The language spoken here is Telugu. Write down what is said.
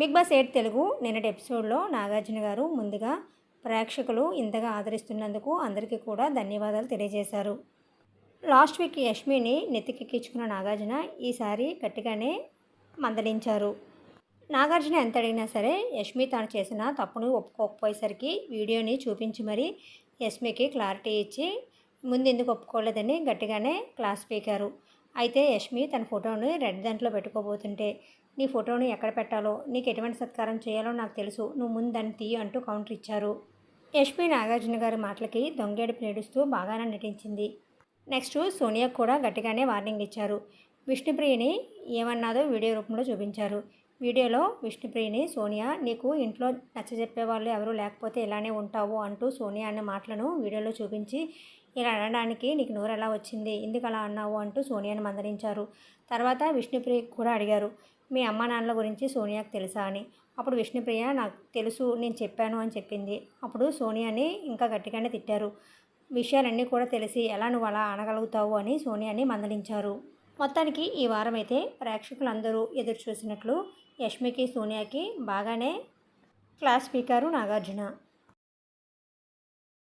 బిగ్ బాస్ ఎయిట్ తెలుగు నిన్నటి ఎపిసోడ్లో నాగార్జున గారు ముందుగా ప్రేక్షకులు ఇంతగా ఆదరిస్తున్నందుకు అందరికీ కూడా ధన్యవాదాలు తెలియజేశారు. లాస్ట్ వీక్ యష్మిని నెత్తికెక్కించుకున్న నాగార్జున ఈసారి గట్టిగానే మందలించారు. నాగార్జున ఎంత అడిగినా సరే యష్మి తాను చేసిన తప్పును ఒప్పుకోకపోయేసరికి వీడియోని చూపించి మరీ యష్మికి క్లారిటీ ఇచ్చి ముందు ఎందుకు ఒప్పుకోలేదని గట్టిగానే క్లాస్ పీకారు. అయితే యష్మి తన ఫోటోని రెడ్ దాంట్లో పెట్టుకోబోతుంటే నీ ఫోటోని ఎక్కడ పెట్టాలో నీకు ఎటువంటి సత్కారం చేయాలో నాకు తెలుసు నువ్వు ముందు దాన్ని తీయ అంటూ కౌంటర్ ఇచ్చారు. యష్మి నాగార్జున గారి మాటలకి దొంగేడుపు నేడుస్తూ బాగానే నటించింది. నెక్స్ట్ సోనియా కూడా గట్టిగానే వార్నింగ్ ఇచ్చారు. విష్ణుప్రియని ఏమన్నాదో వీడియో రూపంలో చూపించారు. వీడియోలో విష్ణుప్రియని సోనియా నీకు ఇంట్లో నచ్చజెప్పే వాళ్ళు ఎవరు లేకపోతే ఇలానే ఉంటావు అంటూ సోనియా అనే మాటలను వీడియోలో చూపించి ఇలా అనడానికి నీకు నోరు ఎలా వచ్చింది ఎందుకు అలా అన్నావు అంటూ సోనియాని మందలించారు. తర్వాత విష్ణుప్రియ కూడా అడిగారు మీ అమ్మ నాన్నల గురించి సోనియాకు తెలుసా అని. అప్పుడు విష్ణుప్రియ నాకు తెలుసు నేను చెప్పాను అని చెప్పింది. అప్పుడు సోనియాని ఇంకా గట్టిగానే తిట్టారు. విషయాలన్నీ కూడా తెలిసి ఎలా నువ్వు అలా అనగలుగుతావు అని సోనియాని మందలించారు. మొత్తానికి ఈ వారం అయితే ప్రేక్షకులందరూ ఎదురు చూసినట్లు యష్మికి సోనియాకి బాగానే క్లాస్ స్పీకరు నాగార్జున.